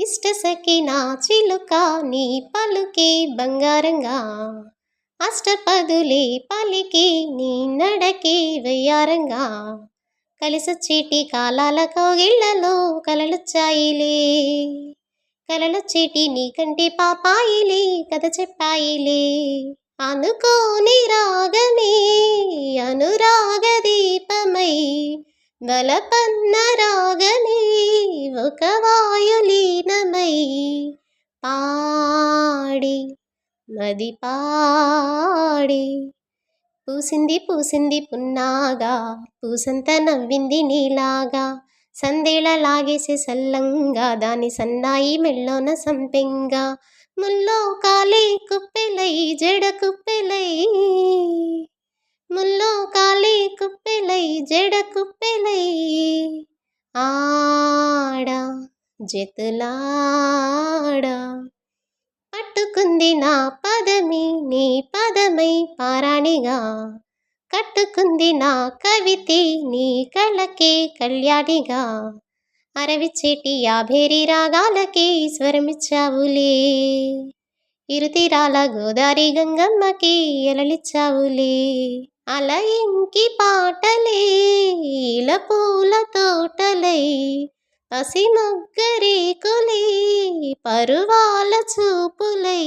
ఇష్ట సఖినా చిలుక నీ పలుకే బంగారంగా. అష్టపదులే పలికి నీ నడకే వెయ్యారంగా. కలిసొచ్చేటి కాలాల కౌగిళ్ళలో కలలొచ్చాయిలే కలలొచ్చేటి నీకంటే పాపాయిలే కథ చెప్పాయిలే. అనుకోని రాగమే అనురాగ దీపమై. బలపన్న రాగమే ఒక వాయులీన మది పాడి. పూసింది పూసింది పున్నాగా పూసంత నవ్వింది నీలాగా. సందేళ లాగేసే సల్లంగా దాని సన్నాయి మెళ్ళోన సంపెంగా. ముల్లో కాలే కుప్పెలై జడ కుప్పెలై. ముల్లో కాలే కుప్పెలై జడ కుప్పెలై. ఆడ జతులాడా. కట్టుకుంది నా పదమి నీ పదమై పారాణిగా. కట్టుకుంది నా కవితి నీ కళ్ళకే కళ్యాణిగా. అరవిచ్చేటి యాభేరి రాగాలకే ఈశ్వరమిచ్చావులే ఇరుతిరాల గోదారి గంగమ్మకి ఎలలిచ్చావులే అల ఇంకి పాటలే ఇల పూల తోటలై పసి మొగ్గరేకులై పరువాల చూపులై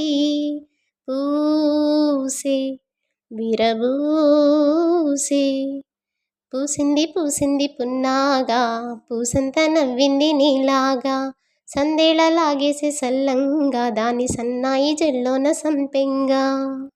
పూసే విరబూసే పూసింది పూసింది పున్నాగా పూసంత నవ్వింది నీలాగా. సందేళ లాగేసే సల్లంగా దాని సన్నాయి జల్లోన సంపెంగా.